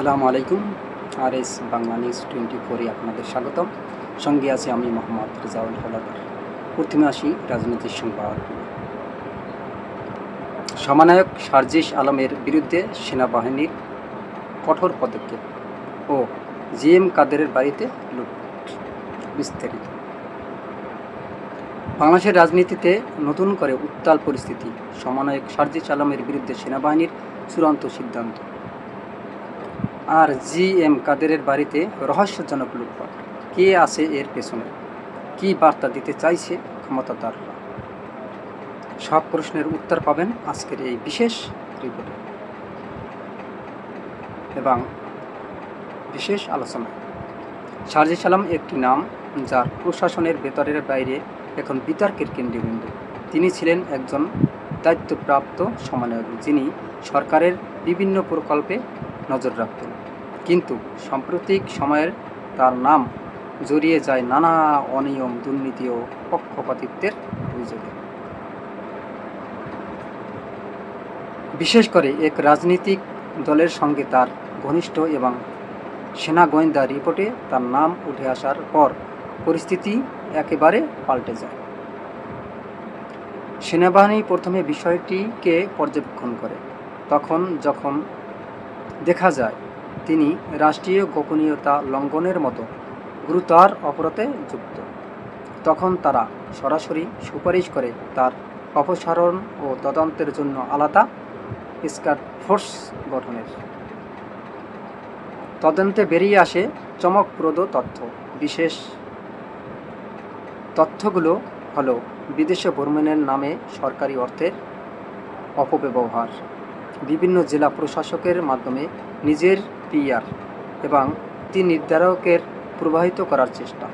আসসালামু আলাইকুম। R S Bangla news twenty ফোরে আপনাদের স্বাগতম। সঙ্গে আছি আমি মোহাম্মদ রেজাউল হলাদার প্রথমে আসি রাজনৈতিক সংবাদ সমানায়ক সার্জিস আলমের বিরুদ্ধে সেনাবাহিনীর কঠোর পদক্ষেপ ও জি এম কাদেরের বাড়িতে লুট বিস্তারিত। বাংলাদেশের রাজনীতিতে নতুন করে উত্তাল পরিস্থিতি। সমানায়ক সার্জিস আলমের বিরুদ্ধে সেনাবাহিনীর চূড়ান্ত সিদ্ধান্ত। আর জি এম কাদেরের বাড়িতে রহস্যজনক লুটপাট। কে আছে এর পেছনে? কি বার্তা দিতে চাইছে ক্ষমতাদাররা? সব প্রশ্নের উত্তর পাবেন আজকের এই বিশেষ রিপোর্টে। এবং বিশেষ আলোচনা শারজি সালাম একটি নাম যার প্রশাসনের ভেতরের বাইরে এখন বিতর্কের কেন্দ্রবিন্দু। তিনি ছিলেন একজন দায়িত্বপ্রাপ্ত সমন্বয়ক যিনি সরকারের বিভিন্ন প্রকল্পে নজর রাখতেন। কিন্তু সাম্প্রতিক সময়ের তার নাম জড়িয়ে যায় নানা অনিয়ম, দুর্নীতি ও পক্ষপাতিত্বের অভিযোগে। বিশেষ করে এক রাজনৈতিক দলের সঙ্গে তার ঘনিষ্ঠ এবং সেনা গোয়েন্দা রিপোর্টে তার নাম উঠে আসার পর পরিস্থিতি একেবারে পাল্টে যায়। সেনাবাহিনী প্রথমে বিষয়টিকে পর্যবেক্ষণ করে, তখন যখন দেখা যায় তিনি রাষ্ট্রীয় গোপনীয়তা লঙ্ঘনের মতো গুরুতর অপরাধে যুক্ত। তখন তারা সরাসরি সুপারিশ করে তার অপসারণ ও তদন্তের জন্য আলাদা স্কাট ফোর্স গঠনের। তদন্তে বেরিয়ে আসে চমকপ্রদ তথ্য। বিশেষ তথ্যগুলো হলো বিদেশে ভ্রমণের নামে সরকারি অর্থের অপব্যবহার। বিভিন্ন জেলা প্রশাসকের মাধ্যমে নিজের পিআর এবং নীতি নির্ধারকের প্রবাহিত করার চেষ্টা।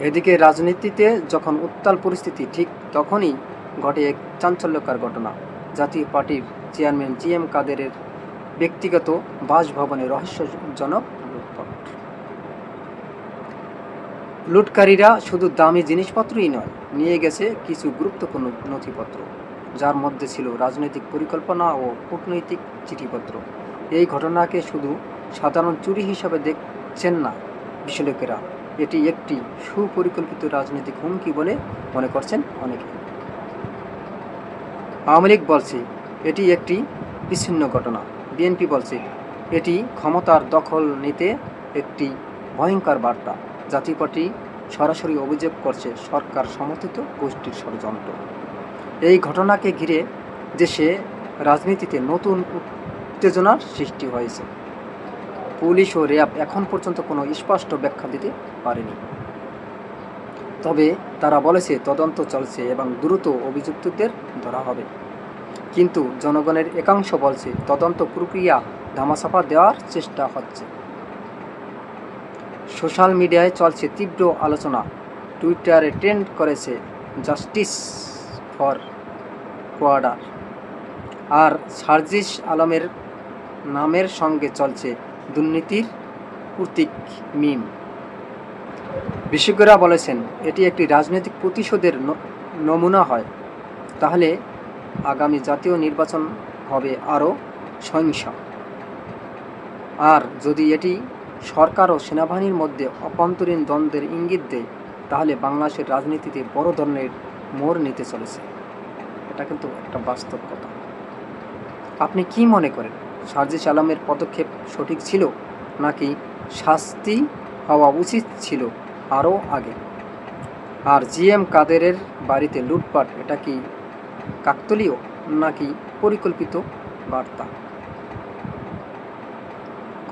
এদিকে রাজনীতিতে যখন উত্তাল পরিস্থিতি, ঠিক তখনই ঘটে এক চাঞ্চল্যকর ঘটনা। জাতীয় পার্টির চেয়ারম্যান জি এম কাদেরের ব্যক্তিগত বাসভবনে রহস্যজনক লুটপাট। লুটকারীরা শুধু দামি জিনিসপত্রই নয়, নিয়ে গেছে কিছু গুরুত্বপূর্ণ নথিপত্র। যার মধ্যে ছিল রাজনৈতিক পরিকল্পনা ও কূটনৈতিক চিঠিপত্র। এই ঘটনাকে শুধু সাধারণ চুরি হিসাবে দেখছেন না বিশ্লেষকেরা। এটি একটি সুপরিকল্পিত রাজনৈতিক হুমকি বলে মনে করছেন অনেকে। আওয়ামী লীগ বলছে, এটি একটি বিচ্ছিন্ন ঘটনা। বিএনপি বলছে, এটি ক্ষমতার দখল নিতে একটি ভয়ঙ্কর বার্তা। জাতীয় পার্টি সরাসরি অভিযোগ করছে সরকার সমর্থিত গোষ্ঠীর ষড়যন্ত্র। এই ঘটনাকে ঘিরে দেশে রাজনীতিতে নতুন উত্তেজনার সৃষ্টি হয়েছে। পুলিশ ও র্যাব এখন পর্যন্ত কোনো স্পষ্ট ব্যাখ্যা দিতে পারেনি। তবে তারা বলেছে, তদন্ত চলছে এবং দ্রুত অভিযুক্তদের ধরা হবে। কিন্তু জনগণের একাংশ বলছে, তদন্ত প্রক্রিয়া ধামাচাপা দেওয়ার চেষ্টা হচ্ছে। সোশ্যাল মিডিয়ায় চলছে তীব্র আলোচনা। টুইটারে ট্রেন্ড করেছে, জাস্টিস ফর কোয়াডার। আর সার্জিস আলমের নামের সঙ্গে চলছে দুর্নীতির প্রতীক মিম। বিশেষজ্ঞরা বলেছেন, এটি একটি রাজনৈতিক প্রতিশোধের নমুনা হয়। তাহলে আগামী জাতীয় নির্বাচন হবে আরও সহিংস। আর যদি এটি সরকার ও সেনাবাহিনীর মধ্যে অভ্যন্তরীণ দ্বন্দ্বের ইঙ্গিত দেয়, তাহলে বাংলাদেশের রাজনীতিতে বড় ধরনের মোড় নিতে চলেছে। এটা কিন্তু একটা বাস্তব কথা। আপনি কি মনে করেন, সার্জিস আলমের পদক্ষেপ সঠিক ছিল নাকি শাস্তি হওয়া উচিত ছিল আরও আগে? আর জি এম কাদেরের বাড়িতে লুটপাট, এটা কি কাকতলীয় নাকি পরিকল্পিত বার্তা?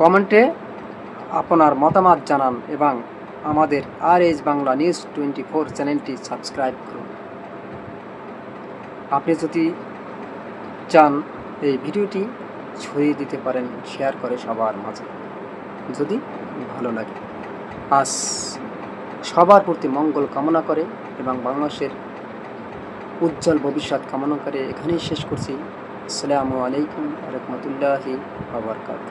কমেন্টে আপনার মতামত জানান এবং আমাদের R S Bangla news twenty four চ্যানেলটি সাবস্ক্রাইব করুন। আপনি যদি চান এই ভিডিওটি ছড়িয়ে দিতে পারেন শেয়ার করে সবার মাঝে। যদি ভালো লাগে, আজ সবার প্রতি মঙ্গল কামনা করে এবং বাংলাদেশের উজ্জ্বল ভবিষ্যৎ কামনা করে এখানেই শেষ করছি। আসসালামু আলাইকুম রহমতুল্লাহি আবরকাত